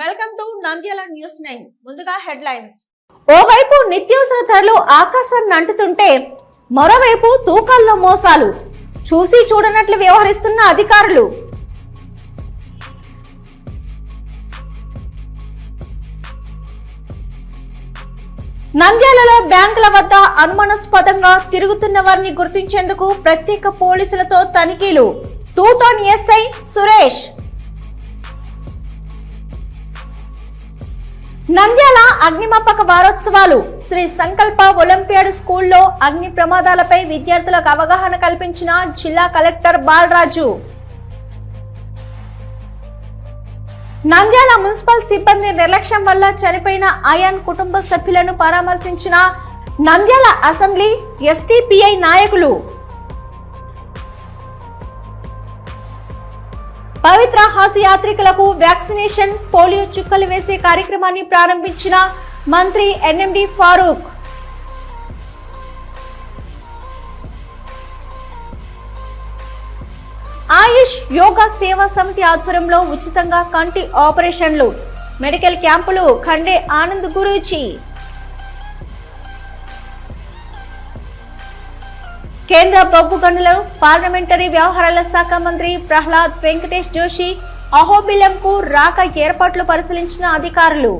Welcome to Nandyal news nine ముందుగా headlines ఓవైపు నిత్యావసర ధరలు ఆకాశాన్ని అంటుతుంటే మరోవైపు తూకాల్లో మోసాలు. చూసి చూడనట్లు వ్యవహరిస్తున్న అధికారులు. నంద్యాలలో బ్యాంకుల వద్ద అనుమానాస్పదంగా తిరుగుతున్న వారిని గుర్తించేందుకు ప్రత్యేక పోలీసులతో తనిఖీలు. Two town SI Suresh. Nandyal అగ్నిమాపక వారోత్సవాలు. శ్రీ సంకల్ప ఒలింపియాడ్ స్కూల్లో అగ్ని ప్రమాదాలపై విద్యార్థులకు అవగాహన కల్పించిన జిల్లా కలెక్టర్ బాలరాజు. నంద్యాల మున్సిపల్ సిబ్బంది నిర్లక్ష్యం వల్ల చనిపోయిన అయాన్ కుటుంబ సభ్యులను పరామర్శించిన నంద్యాల అసెంబ్లీ ఎస్టీపీఐ నాయకులు. పవిత్ర హజ్ యాత్రికులకు వ్యాక్సినేషన్ పోలియో చుక్కలు వేసే కార్యక్రమాన్ని ప్రారంభించిన మంత్రి ఎన్ఎండి ఫారూక్. ఆయుష్ యోగా సేవా సమితి ఆధ్వర్యంలో ఉచితంగా కంటి ఆపరేషన్లు. మెడికల్ క్యాంపులు ఖండే ఆనంద్ గురూచి కేంద్ర బొగ్గు గనులను పార్లమెంటరీ వ్యవహారాల శాఖ మంత్రి ప్రహ్లాద్ వెంకటేష్ జోషి అహోబిలంకు రాక ఏర్పాట్లు పరిశీలించిన అధికారులు.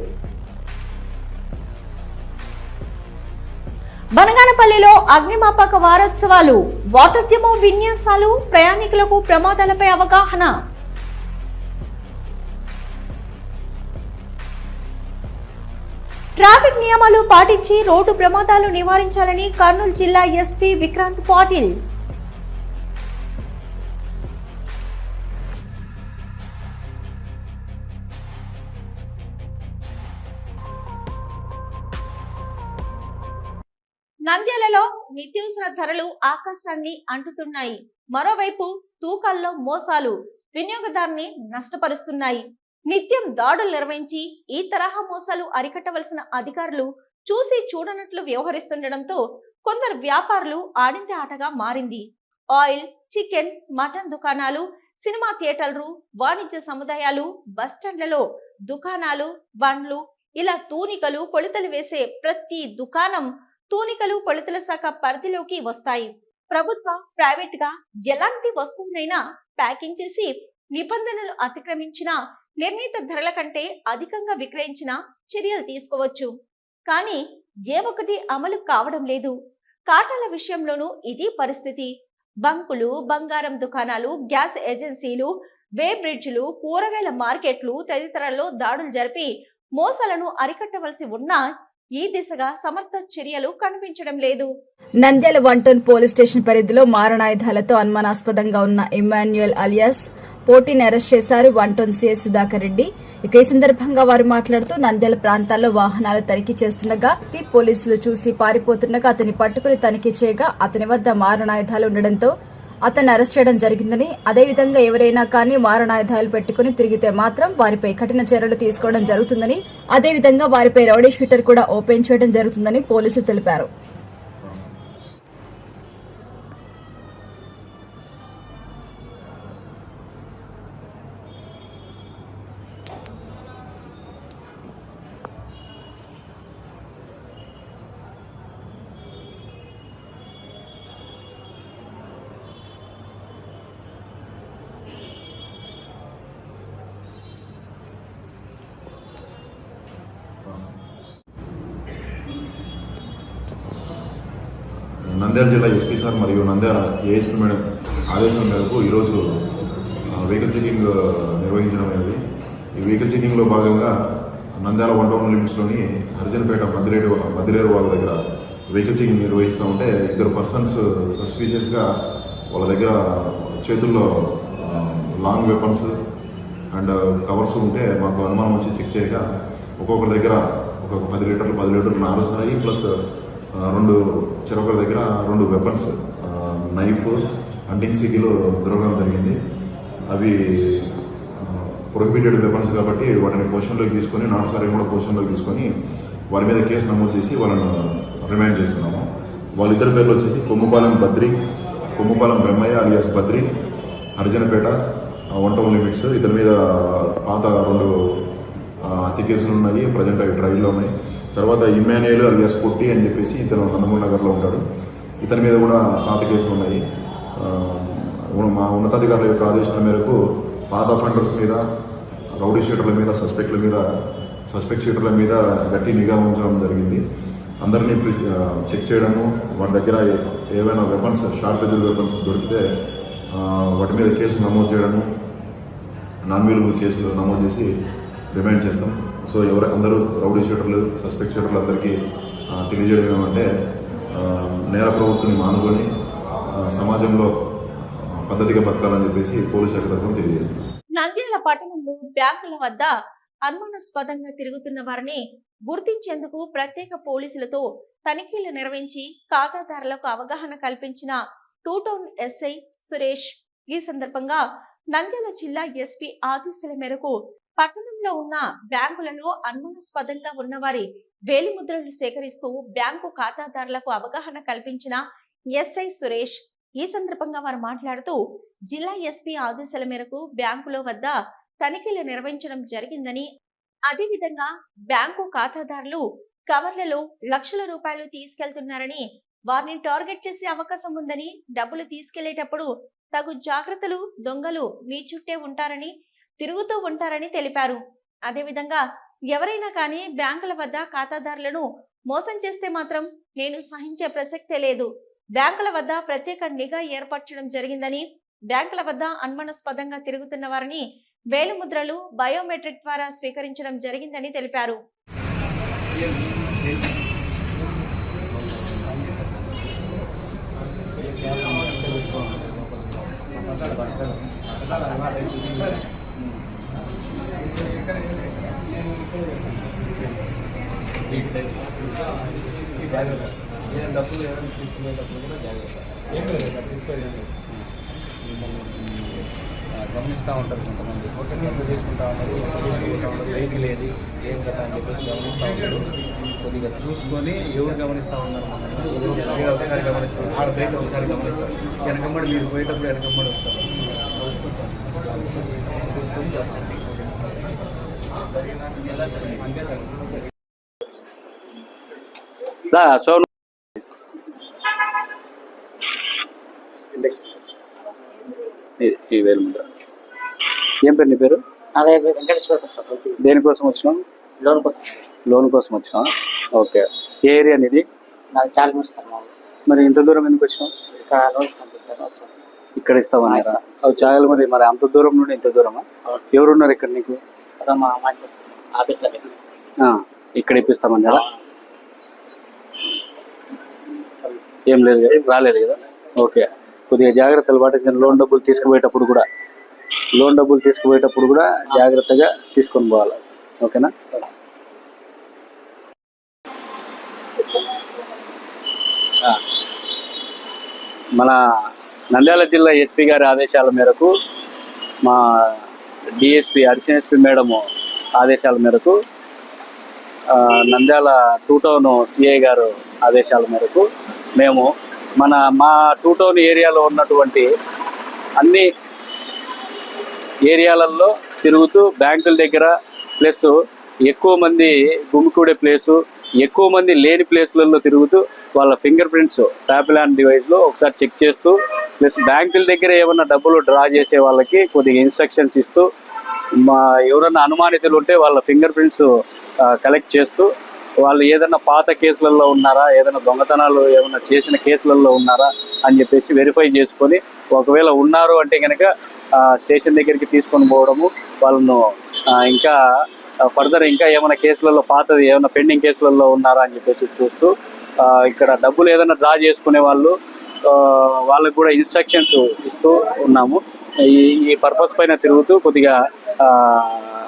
బనగానపల్లిలో అగ్నిమాపక వారోత్సవాలు వాటర్ విన్యాసాలు ప్రయాణికులకు ప్రమాదాలపై అవగాహన. ట్రాఫిక్ నియమాలు పాటించి రోడ్డు ప్రమాదాలు నివారించాలని కర్నూలు జిల్లా ఎస్పీ విక్రాంత్ పాటిల్. నంద్యాలలో నిత్యావసర ధరలు ఆకాశాన్ని అంటుతున్నాయి. మరోవైపు తూకాల్లో మోసాలు వినియోగదారుని నష్టపరుస్తున్నాయి. నిత్యం దాడులు నిర్వహించి ఈ తరహా మోసాలు అరికట్టవలసిన అధికారులు చూసి చూడనట్లు వ్యవహరిస్తుండటంతో కొందరు వ్యాపారులు ఆడింది ఆటగా మారింది. ఆయిల్ చికెన్ మటన్ దుకాణాలు సినిమా థియేటర్లు వాణిజ్య సముదాయాలు బస్టాండ్లలో దుకాణాలు బండ్లు ఇలా తూనికలు కొలతలు వేసే ప్రతి దుకాణం తూనికలు కొలతల శాఖ పరిధిలోకి వస్తాయి. ప్రభుత్వ ప్రైవేట్గా ఎలాంటి వస్తువునైనా ప్యాకింగ్ చేసి నిబంధనలు అతిక్రమించిన నిర్ణీత ధరల కంటే అధికంగా విక్రయించిన చర్యలు తీసుకోవచ్చు. కానీ ఏ ఒకటి అమలు కావడం లేదు. కాటాల విషయంలోనూ ఇది పరిస్థితి. బంకులు బంగారం దుకాణాలు గ్యాస్ ఏజెన్సీలు వే బ్రిడ్జ్లు కూరగాయల మార్కెట్లు తదితరాల్లో దాడులు జరిపి మోసాలను అరికట్టవలసి ఉన్నా ఈ దిశగా సమర్థ చర్యలు కనిపించడం లేదు. Nandyal one town police station పరిధిలో మారణాయుధాలతో అనుమానాస్పదంగా ఉన్న ఇమాన్యుయల్ అలియాస్ పోటీని అరెస్ట్ చేశారు one town CI Sudhakar Reddy. ఇక ఈ సందర్భంగా వారు మాట్లాడుతూ నంద్యాల ప్రాంతాల్లో వాహనాలు తనిఖీ చేస్తుండగా పోలీసులు చూసి పారిపోతుండగా అతన్ని పట్టుకుని తనిఖీ చేయగా అతని వద్ద మారణాయుధాలు ఉండడంతో అతన్ని అరెస్ట్ చేయడం జరిగిందని అదేవిధంగా ఎవరైనా కానీ మారణాయుధాలు పెట్టుకుని తిరిగితే మాత్రం వారిపై కఠిన చర్యలు తీసుకోవడం జరుగుతుందని అదేవిధంగా వారిపై రౌడీ షీటర్ కూడా ఓపెన్ చేయడం జరుగుతుందని పోలీసులు తెలిపారు నంద్యాల జిల్లా ఎస్పీ సార్ మరియు నంద్యాల ఏఎస్పీ మేడం ఆదేశం మేరకు ఈరోజు వెహికల్ చెకింగ్ నిర్వహించడం అనేది. ఈ వెహికల్ చెకింగ్లో భాగంగా నంద్యాల వన్ టౌన్ లిమిట్స్లోని హరిజన్పేట మద్దిరేడు మద్దిలేరు వాళ్ళ దగ్గర వెహికల్ చెకింగ్ నిర్వహిస్తూ ఉంటే ఇద్దరు పర్సన్స్ సస్పీషియస్గా వాళ్ళ దగ్గర చేతుల్లో లాంగ్ వెపన్స్ అండ్ కవర్స్ ఉంటే మాకు అనుమానం వచ్చి చెక్ చేయగా ఒక్కొక్కరి దగ్గర ఒక్కొక్క పది లీటర్లు పది లీటర్లు నారుస్తున్నాయి ప్లస్ రెండు చెరొకరి దగ్గర రెండు వెపన్స్ నైఫ్ హంటింగ్ సిటీలో దొరకడం జరిగింది. అవి ప్రొహిబిటెడ్ వెపన్స్ కాబట్టి వాటిని పొజిషన్లోకి తీసుకొని నాన్ సారీ కూడా పొజిషన్లోకి తీసుకొని వారి మీద కేసు నమోదు చేసి వాళ్ళను రిమాండ్ చేస్తున్నాము. వాళ్ళిద్దరి పేర్లు వచ్చేసి Kommupalem Badri Kommupalem Brahmaiah alias Badri Harijanapeta one town limits ఇతని మీద పాత రెండు అతి హత్య కేసులు ఉన్నాయి. ప్రజెంట్ అవి ట్రయల్లో ఉన్నాయి. తర్వాత ఇమాన్యుయల్ అలియాస్ పొట్టి అని చెప్పేసి ఇతను నందమూరి నగర్లో ఉంటాడు. ఇతని మీద కూడా పాత కేసులు ఉన్నాయి. మా ఉన్నతాధికారుల యొక్క ఆదేశాల మేరకు పాత ఫండర్స్ మీద రౌడీ షీటర్ల మీద సస్పెక్ట్ల మీద సస్పెక్ట్ షీటర్ల మీద గట్టి నిఘా ఉంచడం జరిగింది. అందరినీ ప్రిస్- చెక్ చేయడము వాటి దగ్గర ఏవైనా వెపన్స్ షార్ప్ ఎజల్ వెపన్స్ దొరికితే వాటి మీద కేసు నమోదు చేయడము నాన్ వేలుబుల్ కేసులు నమోదు చేసి రిమైండ్ చేస్తాం. సో ఎవరు అందరూ రౌడీ షీటర్లు సస్పెక్ట్ షీటర్లు అందరికీ తెలియజేయడం ఏమంటే నేర ప్రవృత్తిని మానుకొని సమాజంలో పద్ధతిగా బతకాలని చెప్పేసి పోలీస్ శాఖ తరఫున తెలియజేస్తుంది నంద్యాల పట్టణంలో బ్యాంకుల వద్ద అనుమానాస్పదంగా తిరుగుతున్న వారిని గుర్తించేందుకు ప్రత్యేక పోలీసులతో తనిఖీలు నిర్వహించి ఖాతాదారులకు అవగాహన కల్పించిన టూ టౌన్ ఎస్ఐ సురేష్. ఈ సందర్భంగా నంద్యాల జిల్లా ఎస్పీ ఆదేశాల మేరకు పట్టణంలో ఉన్న బ్యాంకులలో అనుమానాస్పదంగా ఉన్నవారి వేలిముద్రలు సేకరిస్తూ బ్యాంకు ఖాతాదారులకు అవగాహన కల్పించిన ఎస్ఐ సురేష్ ఈ సందర్భంగా వారు మాట్లాడుతూ జిల్లా ఎస్పీ ఆదేశాల మేరకు బ్యాంకుల వద్ద తనిఖీలు నిర్వహించడం జరిగిందని అదేవిధంగా బ్యాంకు ఖాతాదారులు కవర్లలో లక్షల రూపాయలు తీసుకెళ్తున్నారని వారిని టార్గెట్ చేసే అవకాశం ఉందని డబ్బులు తీసుకెళ్ళేటప్పుడు తగు జాగ్రత్తలు దొంగలు మీ చుట్టే ఉంటారని తిరుగుతూ ఉంటారని తెలిపారు. అదేవిధంగా ఎవరైనా కానీ బ్యాంకుల వద్ద ఖాతాదారులను మోసం చేస్తే మాత్రం నేను సహించే ప్రసక్తే లేదు. బ్యాంకుల వద్ద ప్రత్యేక నిఘా ఏర్పరచడం జరిగిందని బ్యాంకుల వద్ద అనుమానాస్పదంగా తిరుగుతున్న వారిని వేలుముద్రలు బయోమెట్రిక్ ద్వారా స్వీకరించడం జరిగిందని తెలిపారు. ఏం డబ్బులు ఏమైనా తీసుకునేటప్పుడు కూడా జాగ్రత్త ఏం లేదు తీసుకోలేదు గమనిస్తూ ఉంటారు. కొంతమంది ఒకటి ఎంత తీసుకుంటా ఉన్నారు ఎంత తీసుకుంటా ఉన్నారు లైట్ లేదు ఏం కదా అని చెప్పేసి గమనిస్తూ ఉంటారు కొద్దిగా చూసుకొని ఎవరు గమనిస్తూ ఉన్నారు మనల్ని, ఒకసారి గమనిస్తారు ఆడ బయట ఒకసారి గమనిస్తారు వెనకమ్మడి మీరు పోయేటప్పుడు వెనకమ్మడి వస్తారు చూసుకొని సోను ఈ- ఈ వేలు ముద్ర ఏం పేరు నీ పేరు? అదే వెంకటేశ్వర దేనికోసం వచ్చినావు? లోన్ కోసం. లోన్ కోసం వచ్చినావా? ఓకే. ఏ ఏరియా నీది? నాకు చాలా వాళ్ళు మరి ఇంత దూరం ఎందుకు ఇక్కడ లోన్స్ వచ్చాను ఇక్కడ ఇస్తామని ఇస్తా. అవి చాలు మరి మరి అంత దూరం నుండి ఇంత దూరమా? ఎవరున్నారు ఇక్కడ నీకు? మా ఇక్కడ ఇప్పిస్తామన్నారా ఏం లేదు కదా రాలేదు కదా? ఓకే. కొద్దిగా జాగ్రత్తలు పాటించండి లోన్ డబ్బులు తీసుకుపోయేటప్పుడు కూడా. లోన్ డబ్బులు తీసుకుపోయేటప్పుడు కూడా జాగ్రత్తగా తీసుకొని పోవాలి. ఓకేనా? మన నంద్యాల జిల్లా ఎస్పీ గారి ఆదేశాల మేరకు మా డిఎస్పి అడిషనల్ ఎస్పీ మేడము ఆదేశాల మేరకు నంద్యాల టూ టౌన్ సిఐ గారు ఆదేశాల మేరకు మేము మన మా టూ టౌన్ ఏరియాలో ఉన్నటువంటి అన్ని ఏరియాలలో తిరుగుతూ బ్యాంకుల దగ్గర ప్లస్ ఎక్కువ మంది గుమికూడే ప్లేసు ఎక్కువ మంది లేని ప్లేసులలో తిరుగుతూ వాళ్ళ ఫింగర్ ప్రింట్స్ ప్యాపిలాన్ డివైస్లో ఒకసారి చెక్ చేస్తూ ప్లస్ బ్యాంకుల దగ్గర ఏమన్నా డబ్బులు డ్రా చేసే వాళ్ళకి కొద్దిగా ఇన్స్ట్రక్షన్స్ ఇస్తూ మా ఎవరన్నా అనుమానితులు ఉంటే వాళ్ళ ఫింగర్ ప్రింట్స్ కలెక్ట్ చేస్తూ వాళ్ళు ఏదైనా పాత కేసులలో ఉన్నారా ఏదైనా దొంగతనాలు ఏమైనా చేసిన కేసులలో ఉన్నారా అని చెప్పేసి వెరిఫై చేసుకొని ఒకవేళ ఉన్నారు అంటే కనుక స్టేషన్ దగ్గరికి తీసుకొని పోవడము వాళ్ళను ఇంకా ఫర్దర్ ఇంకా ఏమైనా కేసులలో పాతది ఏమైనా పెండింగ్ కేసులలో ఉన్నారా అని చెప్పేసి చూస్తూ ఇక్కడ డబ్బులు ఏదైనా డ్రా చేసుకునే వాళ్ళు వాళ్ళకు కూడా ఇన్స్ట్రక్షన్స్ ఇస్తూ ఉన్నాము. ఈ ఈ పర్పస్ పైన తిరుగుతూ కొద్దిగా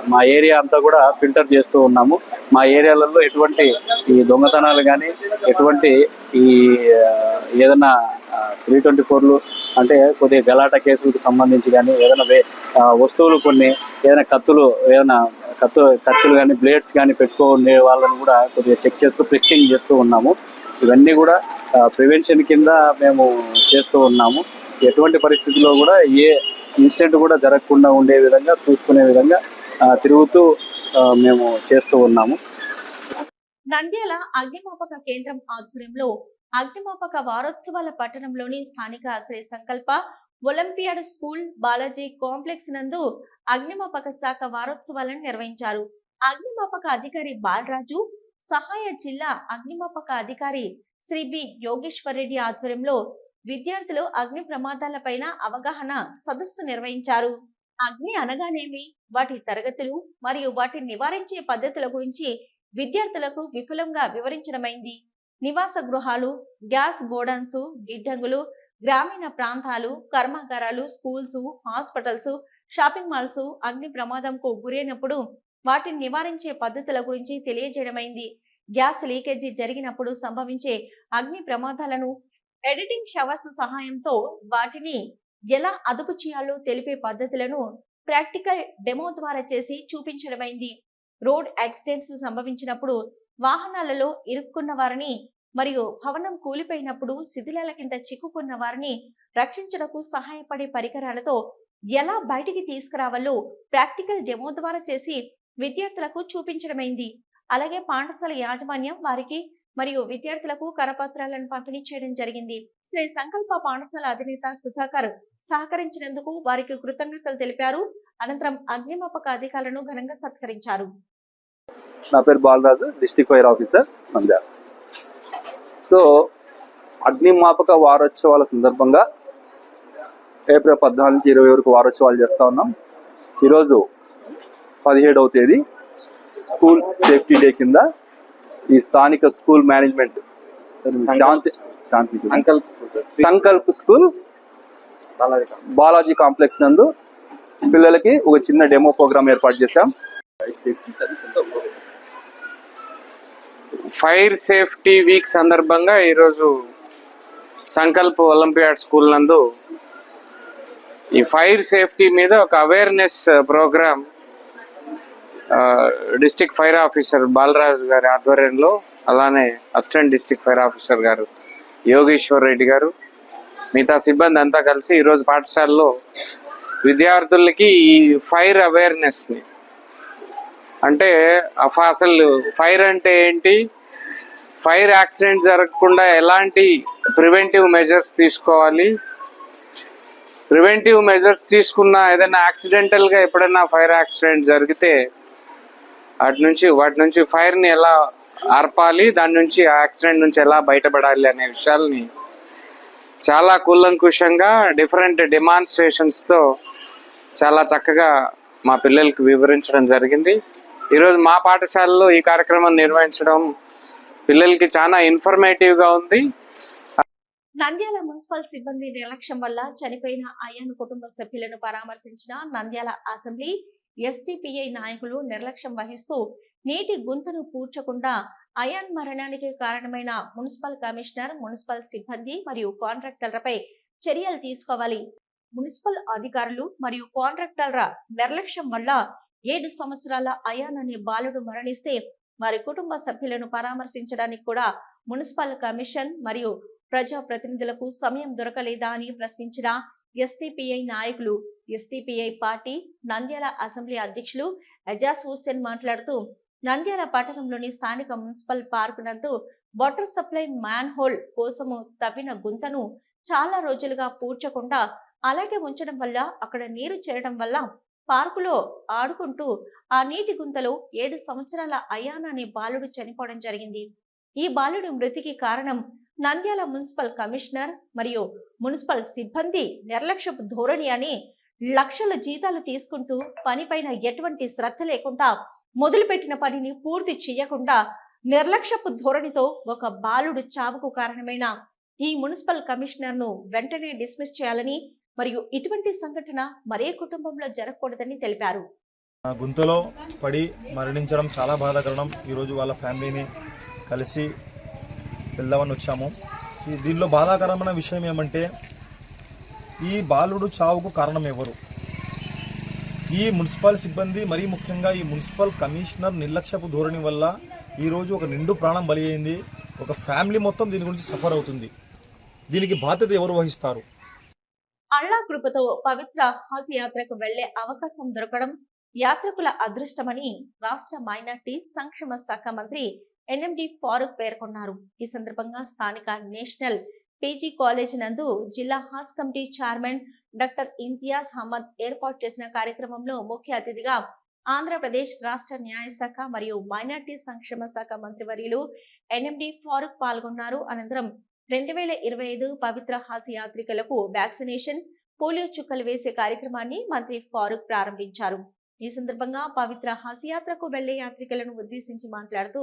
మా ఏరియా అంతా కూడా ఫిల్టర్ చేస్తూ ఉన్నాము. మా ఏరియాలలో ఎటువంటి ఈ దొంగతనాలు కానీ ఎటువంటి ఈ ఏదైనా త్రీ ట్వంటీ ఫోర్లు అంటే కొద్దిగా గలాట కేసులకు సంబంధించి కానీ ఏదైనా వే- వస్తువులు కొన్ని ఏదైనా కత్తులు ఏదైనా కత్తు కత్తులు కానీ బ్లేడ్స్ కానీ పెట్టుకునే వాళ్ళని కూడా కొద్దిగా చెక్ చేస్తూ ప్రిస్కింగ్ చేస్తూ ఉన్నాము. ఇవన్నీ కూడా ప్రివెన్షన్ కింద మేము చేస్తూ ఉన్నాము. ఎటువంటి పరిస్థితుల్లో కూడా ఏ ఇన్సిడెంట్ కూడా జరగకుండా ఉండే విధంగా చూసుకునే విధంగా తిరుగుతూ మేము చేస్తూ ఉన్నాము. నంద్యాల అగ్నిమాపక కేంద్రం ఆధ్వర్యంలో అగ్నిమాపక వారోత్సవాల పట్టణంలోని స్థానిక ఆశ్రయ సంకల్ప ఒలింపియాడ్ స్కూల్ బాలాజీ కాంప్లెక్స్ నందు అగ్నిమాపక శాఖ వారోత్సవాలను నిర్వహించారు. అగ్నిమాపక అధికారి బాలరాజు సహాయ జిల్లా అగ్నిమాపక అధికారి శ్రీ బి యోగేశ్వర్ రెడ్డి ఆధ్వర్యంలో విద్యార్థులు అగ్ని ప్రమాదాలపైన అవగాహన సదస్సు నిర్వహించారు. అగ్ని అనగానేమి? వాటి తరగతులు మరియు వాటిని నివారించే పద్ధతుల గురించి విద్యార్థులకు విపులంగా వివరించడమైంది. నివాస గృహాలు గ్యాస్ గోడన్స్ గిడ్డంగులు గ్రామీణ ప్రాంతాలు కర్మాగారాలు స్కూల్స్ హాస్పిటల్స్ షాపింగ్ మాల్స్ అగ్ని ప్రమాదంకు గురైనప్పుడు వాటిని నివారించే పద్ధతుల గురించి తెలియజేయడమైంది. గ్యాస్ లీకేజీ జరిగినప్పుడు సంభవించే అగ్ని ప్రమాదాలను ఎడిటింగ్ షవర్స్ సహాయంతో వాటిని ఎలా అదుపు చేయాలో తెలిపే పద్ధతులను ప్రాక్టికల్ డెమో ద్వారా చేసి చూపించడమైంది. రోడ్ యాక్సిడెంట్స్ సంభవించినప్పుడు వాహనాలలో ఇరుక్కున్న వారిని మరియు భవనం కూలిపోయినప్పుడు శిథిలాల కింద చిక్కుకున్న వారిని రక్షించడకు సహాయపడే పరికరాలతో ఎలా బయటికి తీసుకురావాలో ప్రాక్టికల్ డెమో ద్వారా చేసి విద్యార్థులకు చూపించడమైంది. అలాగే పాఠశాల యాజమాన్యం వారికి మరియు విద్యార్థులకు కరపత్రాలను పంపిణీ చేయడం జరిగింది. శ్రీ సంకల్ప పాఠశాల అధినేత సుధాకర్ సహకరించినందుకు వారికి కృతజ్ఞతలు తెలిపారు. అనంతరం అగ్నిమాపక అధికారులను ఘనంగా సత్కరించారు. నా పేరు Balaraju district fire officer Sandhya. So అగ్నిమాపక వారోత్సవాల సందర్భంగా ఏప్రిల్ పద్నాలుగు నుంచి ఇరవై వరకు వారోత్సవాలు చేస్తూ ఉన్నాం. ఈరోజు పదిహేడవ తేదీ స్కూల్స్ సేఫ్టీ డే కింద ఈ స్థానిక school management Shanti Shanti Sankalp school Sankalp school. Balaji complex నందు పిల్లలకి ఒక చిన్న డెమో ప్రోగ్రామ్ ఏర్పాటు చేశాం. ఫైర్ సేఫ్టీ వీక్ సందర్భంగా ఈరోజు సంకల్ప్ ఒలింపియాడ్ స్కూల్ నందు ఈ ఫైర్ సేఫ్టీ మీద ఒక awareness programme district fire officer Balaraj గారి ఆధ్వర్యంలో అలానే అసిస్టెంట్ డిస్టిక్ ఫైర్ ఆఫీసర్ గారు యోగేశ్వర్ రెడ్డి గారు మిగతా సిబ్బంది అంతా కలిసి ఈరోజు పాఠశాలలో విద్యార్థులకి ఈ ఫైర్ అవేర్నెస్ని అంటే అసలు ఫైర్ అంటే ఏంటి? ఫైర్ యాక్సిడెంట్ జరగకుండా ఎలాంటి ప్రివెంటివ్ మెజర్స్ తీసుకోవాలి? ప్రివెంటివ్ మెజర్స్ తీసుకున్న ఏదైనా యాక్సిడెంటల్గా ఎప్పుడైనా ఫైర్ యాక్సిడెంట్ జరిగితే అటు నుంచి వాటి నుంచి ఫైర్ని ఎలా ఆర్పాలి దాని నుంచి ఆ యాక్సిడెంట్ నుంచి ఎలా బయటపడాలి అనే విషయాల్ని చాలా కూలంకుషంగా డిఫరెంట్ డిమాన్స్ట్రేషన్స్తో చాలా చక్కగా మా పిల్లలకి వివరించడం జరిగింది. ఈరోజు మా పాఠశాలలో ఈ కార్యక్రమం నిర్వహించడం పిల్లలకి చాలా ఇన్ఫర్మేటివ్గా ఉంది. నంద్యాల మున్సిపల్ సిబ్బంది నిర్లక్ష్యం వల్ల చనిపోయిన అయ్యన్ కుటుంబ సభ్యులను పరామర్శించిన నంద్యాల అసెంబ్లీ ఎస్డిపిఐ నాయకులు నిర్లక్ష్యం వహిస్తూ నీటి గుంతను పూడ్చకుండా అయాన్ మరణానికి కారణమైన మున్సిపల్ కమిషనర్ మున్సిపల్ సిబ్బంది మరియు కాంట్రాక్టర్లపై చర్యలు తీసుకోవాలి. మున్సిపల్ అధికారులు మరియు కాంట్రాక్టర్ల నిర్లక్ష్యం వల్ల ఏడు సంవత్సరాల అయాన్ అనే బాలుడు మరణిస్తే వారి కుటుంబ సభ్యులను పరామర్శించడానికి కూడా మున్సిపల్ కమిషన్ మరియు ప్రజా ప్రతినిధులకు సమయం దొరకలేదా అని ప్రశ్నించిన ఎస్టీపీఐ నాయకులు ఎస్టీపీఐ పార్టీ నంద్యాల అసెంబ్లీ అధ్యక్షులు ఎజాజ్ హుస్సేన్ మాట్లాడుతూ నంద్యాల పట్టణంలోని స్థానిక మున్సిపల్ పార్క్ నందు వాటర్ సప్లై మ్యాన్ హోల్ కోసము తవ్విన గుంతను చాలా రోజులుగా పూడ్చకుండా అలాగే ఉంచడం వల్ల అక్కడ నీరు చేరడం వల్ల పార్కులో ఆడుకుంటూ ఆ నీటి గుంతలో ఏడు సంవత్సరాల అయాన్ అనే బాలుడు చనిపోవడం జరిగింది. ఈ బాలుడి మృతికి కారణం నంద్యాల మున్సిపల్ కమిషనర్ మరియు మున్సిపల్ సిబ్బంది నిర్లక్ష్యపు ధోరణి అని లక్షల జీతాలు తీసుకుంటూ పనిపైన ఎటువంటి శ్రద్ధ లేకుండా మొదలుపెట్టిన పనిని పూర్తి చేయకుండా నిర్లక్ష్యపు ధోరణితో ఒక బాలుడు చావుకు కారణమైన ఈ మున్సిపల్ కమిషనర్ను వెంటనే డిస్మిస్ చేయాలని మరియు ఇటువంటి సంఘటన మరే కుటుంబంలో జరగకూడదని తెలిపారు. గుంతలో పడి మరణించడం చాలా బాధాకరణం. ఈరోజు వాళ్ళ ఫ్యామిలీని కలిసి వెళ్దామని వచ్చాము. దీనిలో బాధాకరమైన విషయం ఏమంటే ఈ బాలుడు చావుకు కారణం ఎవరు ఈ మున్సిపల్ సిబ్బంది మరీ ముఖ్యంగా ఈ మున్సిపల్ కమిషనర్ నిర్లక్ష్యపు ధోరణి వల్ల ఈరోజు ఒక నిండు ప్రాణం బలి అయింది ఒక ఫ్యామిలీ మొత్తం దీని గురించి సఫర్ అవుతుంది. దీనికి బాధ్యత ఎవరు వహిస్తారు? అల్లా కృపతో పవిత్ర హజ్ యాత్రకు వెళ్ళే అవకాశం దొరకడం యాత్రికుల అదృష్టమని రాష్ట్ర మైనార్టీ సంక్షేమ శాఖ మంత్రి ఎన్ఎండి ఫారూక్ పేర్కొన్నారు. ఈ సందర్భంగా స్థానిక నేషనల్ పీజీ కాలేజ్ నందు జిల్లా has committee chairman doctor Imtiaz Ahmed ఏర్పాటు చేసిన కార్యక్రమంలో ముఖ్య అతిథిగా ఆంధ్రప్రదేశ్ రాష్ట్ర న్యాయశాఖ మరియు మైనార్టీ సంక్షేమ శాఖ మంత్రివర్యులు ఎన్ఎండి ఫారూక్ పాల్గొన్నారు. అనంతరం రెండు వేల ఇరవై ఐదు పవిత్ర హాసి యాత్రికులకు వ్యాక్సినేషన్ పోలియో చుక్కలు వేసే కార్యక్రమాన్ని మంత్రి ఫారూక్ ప్రారంభించారు. ఈ సందర్భంగా పవిత్ర హాసి యాత్రకు వెళ్ళే యాత్రికులను ఉద్దేశించి మాట్లాడుతూ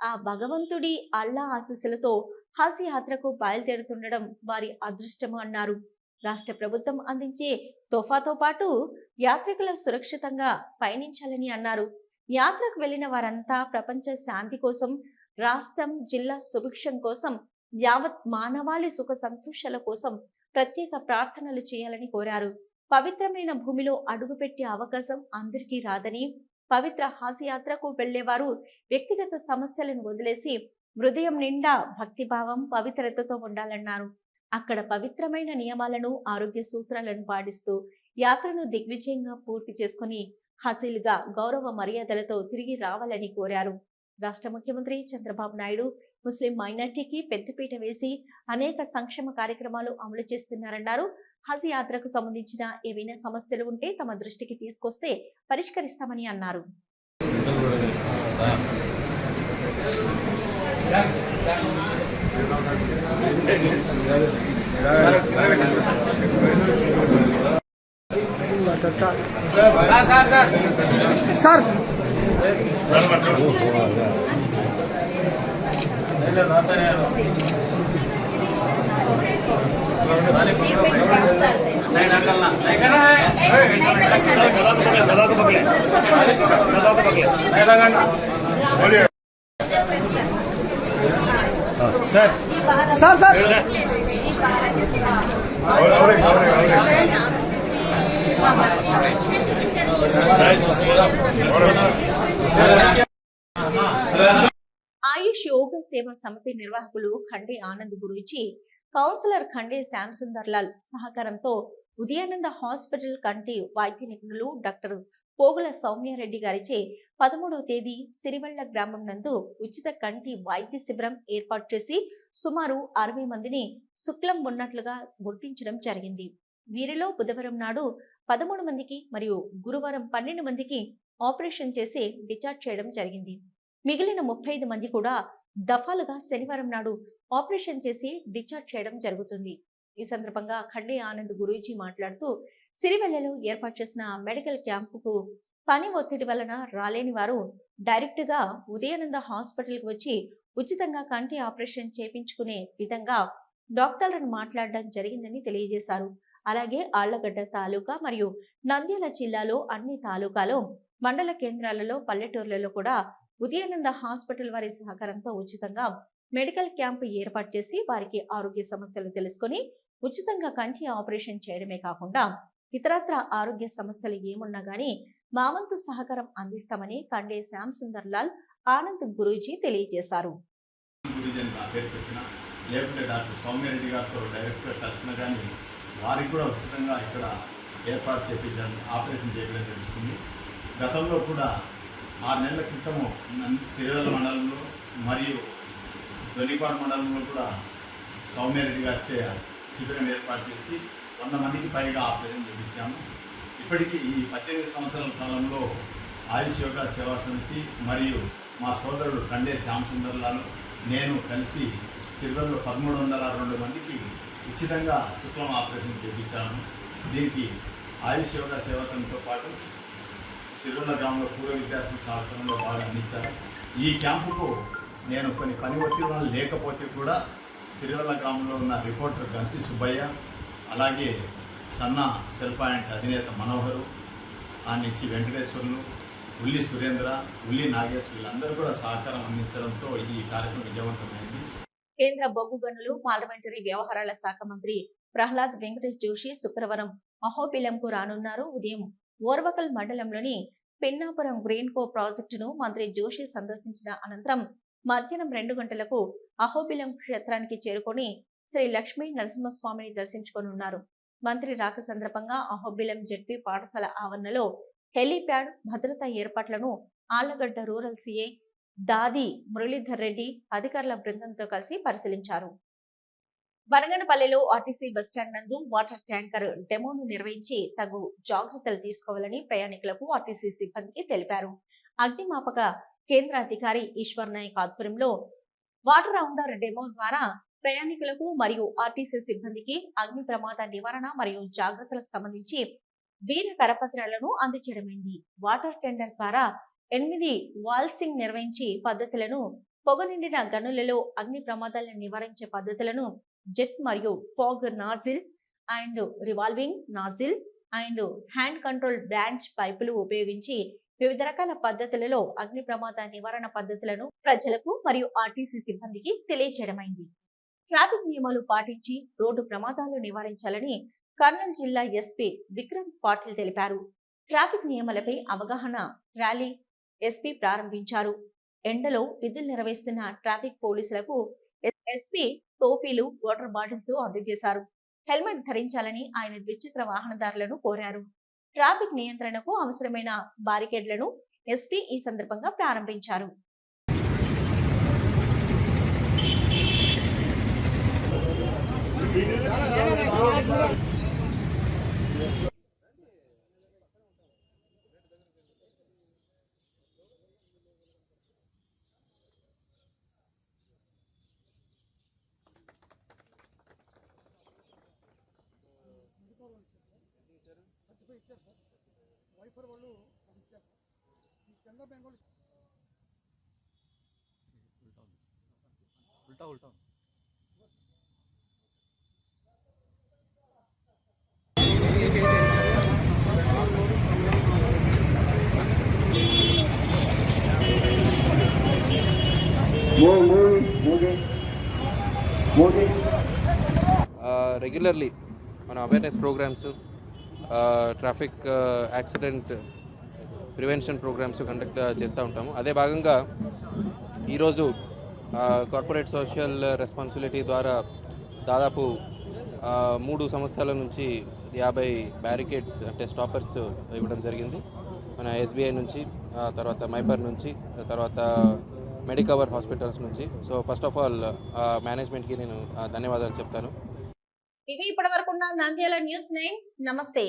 ఆ భగవంతుడి అల్లా ఆశీస్సులతో హజ్ యాత్రకు బయలుదేరుతుండడం వారి అదృష్టము అన్నారు. రాష్ట్ర ప్రభుత్వం అందించే తోఫాతో పాటు యాత్రికులు సురక్షితంగా పయనించాలని అన్నారు. యాత్రకు వెళ్ళిన వారంతా ప్రపంచ శాంతి కోసం రాష్ట్రం జిల్లా సుభిక్షం కోసం యావత్ మానవాళి సుఖ సంతోషాల కోసం ప్రత్యేక ప్రార్థనలు చేయాలని కోరారు. పవిత్రమైన భూమిలో అడుగుపెట్టే అవకాశం అందరికీ రాదని పవిత్ర హాసియాత్రకు వెళ్ళేవారు వ్యక్తిగత సమస్యలను వదిలేసి హృదయం నిండా భక్తిభావం పవిత్రతతో ఉండాలన్నారు. అక్కడ పవిత్రమైన నియమాలను ఆరోగ్య సూత్రాలను పాటిస్తూ యాత్రను దిగ్విజయంగా పూర్తి చేసుకుని హసీల్గా గౌరవ మర్యాదలతో తిరిగి రావాలని కోరారు. రాష్ట్ర ముఖ్యమంత్రి చంద్రబాబు నాయుడు ముస్లిం మైనార్టీకి పెద్దపీట వేసి అనేక సంక్షేమ కార్యక్రమాలు అమలు చేస్తున్నారన్నారు. హజ్ యాత్రకు సంబంధించిన ఏవైనా సమస్యలు ఉంటే తమ దృష్టికి తీసుకొస్తే పరిష్కరిస్తామని అన్నారు. సార్ సార్ ఆయుష్ యోగ సేవ సమితి నిర్వాహకులు ఖండే ఆనంద్ గురూజీ కౌన్సిలర్ ఖండే శ్యామ్ సుందర్ లాల్ సహకారంతో ఉదయానంద హాస్పిటల్ కంటి వైద్య నిపుణులు డాక్టర్ పోగుల సౌమ్యారెడ్డి గారిచే పదమూడవ తేదీ సిరివెళ్ళ గ్రామం నందు ఉచిత కంటి వైద్య శిబిరం ఏర్పాటు చేసి సుమారు అరవై మందిని శుక్లం ఉన్నట్లుగా గుర్తించడం జరిగింది. వీరిలో బుధవారం నాడు పదమూడు మందికి మరియు గురువారం పన్నెండు మందికి ఆపరేషన్ చేసి డిశ్చార్జ్ చేయడం జరిగింది. మిగిలిన ముప్పై ఐదు మంది కూడా దఫాలుగా శనివారం నాడు ఆపరేషన్ చేసి డిశ్చార్జ్ చేయడం జరుగుతుంది. ఈ సందర్భంగా ఖండే ఆనంద్ గురూజీ మాట్లాడుతూ సిరివెల్లలో ఏర్పాటు చేసిన మెడికల్ క్యాంపుకు పని ఒత్తిడి వలన రాలేని వారు డైరెక్ట్గా ఉదయానంద హాస్పిటల్కి వచ్చి ఉచితంగా కంటి ఆపరేషన్ చేపించుకునే విధంగా డాక్టర్లను మాట్లాడడం జరిగిందని తెలియజేశారు. అలాగే ఆళ్ళగడ్డ తాలూకా మరియు నంద్యాల జిల్లాలో అన్ని తాలూకాలో మండల కేంద్రాలలో పల్లెటూర్లలో కూడా ఉదయానంద హాస్పిటల్ వారి సహకారంతో ఉచితంగా మెడికల్ క్యాంపు ఏర్పాటు చేసి వారికి ఆరోగ్య సమస్యలు తెలుసుకొని ఉచితంగా కంటి ఆపరేషన్ చేయడమే కాకుండా ఇతరత్ర ఆరోగ్య సమస్యలు ఏమున్నా గానీ మావంతు సహకారం అందిస్తామని కండే శ్యామ్ సుందర్ లాల్ ఆనంద్ గురూజీ తెలియజేశారు. పేరు చెప్పిన లేకుంటే డాక్టర్ సౌమ్యారెడ్డి గారితో డైరెక్ట్గా కలిసిన కానీ వారికి కూడా ఉచితంగా ఇక్కడ ఏర్పాటు చేయించడం ఆపరేషన్ చేయడం జరుగుతుంది. గతంలో కూడా ఆరు నెలల క్రితము నం- సిరివెల్ల మండలంలో మరియు దొనిపాడు మండలంలో కూడా సౌమ్యారెడ్డి గారిచే శిబిరం ఏర్పాటు చేసి వంద మందికి పైగా ఆపరేషన్ చేయించాము ఇప్పటికీ ఈ పద్దెనిమిది సంవత్సరాల కాలంలో ఆయుష్ యోగా సేవా సమితి మరియు మా సోదరుడు కండే శ్యామ్ సుందర్లాలు నేను కలిసి సిరివెల్లో పదమూడు వందల రెండు మందికి ఉచితంగా శుక్లం ఆపరేషన్ చేయించాము దీనికి ఆయుష్ యోగా సేవతంతో పాటు సిరివెల్ల గ్రామంలో పూర్వ విద్యార్థుల సహకారంలో బాగా అందించారు. ఈ క్యాంపుకు నేను కొన్ని పని ఒత్తిడి లేకపోతే కూడా సిరివెల్ల గ్రామంలో ఉన్న రిపోర్టర్ గంతి సుబ్బయ్య అలాగే సన్న సెల్ పాయింట్ అధినేత మనోహరు ఆ నుంచి వెంకటేశ్వర్లు ఉల్లి సురేంద్ర ఉల్లి నాగేశ్ వీళ్ళందరూ కూడా సహకారం అందించడంతో ఈ కార్యక్రమం విజయవంతమైంది. కేంద్ర బొగ్గు గనులు పార్లమెంటరీ వ్యవహారాల శాఖ మంత్రి ప్రహ్లాద్ వెంకటేష్ జోషి శుక్రవారం అహోబిలంకు రానున్నారు. ఉదయం ఓర్వకల్ మండలంలోని పెన్నాపురం గ్రీన్కో ప్రాజెక్టును మంత్రి జోషి సందర్శించిన అనంతరం మధ్యాహ్నం రెండు గంటలకు అహోబిలం క్షేత్రానికి చేరుకొని శ్రీ లక్ష్మీ నరసింహస్వామిని దర్శించుకోనున్నారు. మంత్రి రాక సందర్భంగా అహోబిలం జడ్పీ పాఠశాల ఆవరణలో హెలీప్యాడ్ భద్రతా ఏర్పాట్లను ఆళ్ళగడ్డ రూరల్ సీఏ దాది మురళీధర్ రెడ్డి అధికారుల బృందంతో కలిసి పరిశీలించారు. వనగనపల్లిలో ఆర్టీసీ బస్టాండ్ నందు వాటర్ ట్యాంకర్ డెమోను నిర్వహించి తగు జాగ్రత్తలు తీసుకోవాలని ప్రయాణికులకు ఆర్టీసీ సిబ్బందికి తెలిపారు. అగ్నిమాపక కేంద్ర అధికారి ఈశ్వర్ నాయక్ ఆధ్వర్యంలో వాటర్ రౌండర్ డెమో ద్వారా ప్రయాణికులకు మరియు ఆర్టీసీ సిబ్బందికి అగ్ని ప్రమాద నివారణ మరియు జాగ్రత్తలకు సంబంధించి వీర కరపత్రాలను అందజేయడమైంది వాటర్ టెండర్ ద్వారా ఎనిమిది వాల్సింగ్ నిర్వహించి పద్ధతులను పొగ నిండిన గనులలో అగ్ని ప్రమాదాలను నివారించే పద్ధతులను జెట్ మరియు fog nozzle and revolving nozzle and hand control branch పైపులు ఉపయోగించి వివిధ రకాల పద్ధతులలో అగ్ని ప్రమాద నివారణ పద్ధతులను ప్రజలకు మరియు ఆర్టీసీ సిబ్బందికి తెలియజేయడమైంది ట్రాఫిక్ నియమాలు పాటించి రోడ్డు ప్రమాదాలు నివారించాలని కర్నూలు జిల్లా ఎస్పీ విక్రమ్ పాటిల్ తెలిపారు. ట్రాఫిక్ నియమాలపై అవగాహన ర్యాలీ ఎస్పీ ప్రారంభించారు. ఎండలో విధులు నిర్వహిస్తున్న ట్రాఫిక్ పోలీసులకు ఎస్పీ టోపీలు వాటర్ బాటిల్స్ అందజేశారు. హెల్మెట్ ధరించాలని ఆయన ద్విచక్ర వాహనదారులను కోరారు. ట్రాఫిక్ నియంత్రణకు అవసరమైన బారికేడ్లను ఎస్పీ ఈ సందర్భంగా ప్రారంభించారు. ఇచ్చారు సార్ వైఫర్ వాళ్ళు ఇచ్చారు ఈ కెనరా బ్యాంక్ ఉల్టా ఉల్టా. Uh, రెగ్యులర్లీ మన awareness programmes traffic accident prevention programmes conduct చేస్తూ ఉంటాము. అదే భాగంగా ఈరోజు కార్పొరేట్ సోషల్ రెస్పాన్సిబిలిటీ ద్వారా దాదాపు uh, మూడు సంవత్సరాల నుంచి యాభై బ్యారికేడ్స్ అంటే స్టాపర్స్ ఇవ్వడం జరిగింది. మన ఎస్బీఐ uh, నుంచి తర్వాత మైబర్ నుంచి తర్వాత మెడికవర్ హాస్పిటల్స్ నుంచి. సో ఫస్ట్ ఆఫ్ ఆల్ మేనేజ్మెంట్కి నేను ధన్యవాదాలు చెప్తాను. ఇవి ఇప్పటి వరకు నంద్యాల న్యూస్ నైన్. నమస్తే.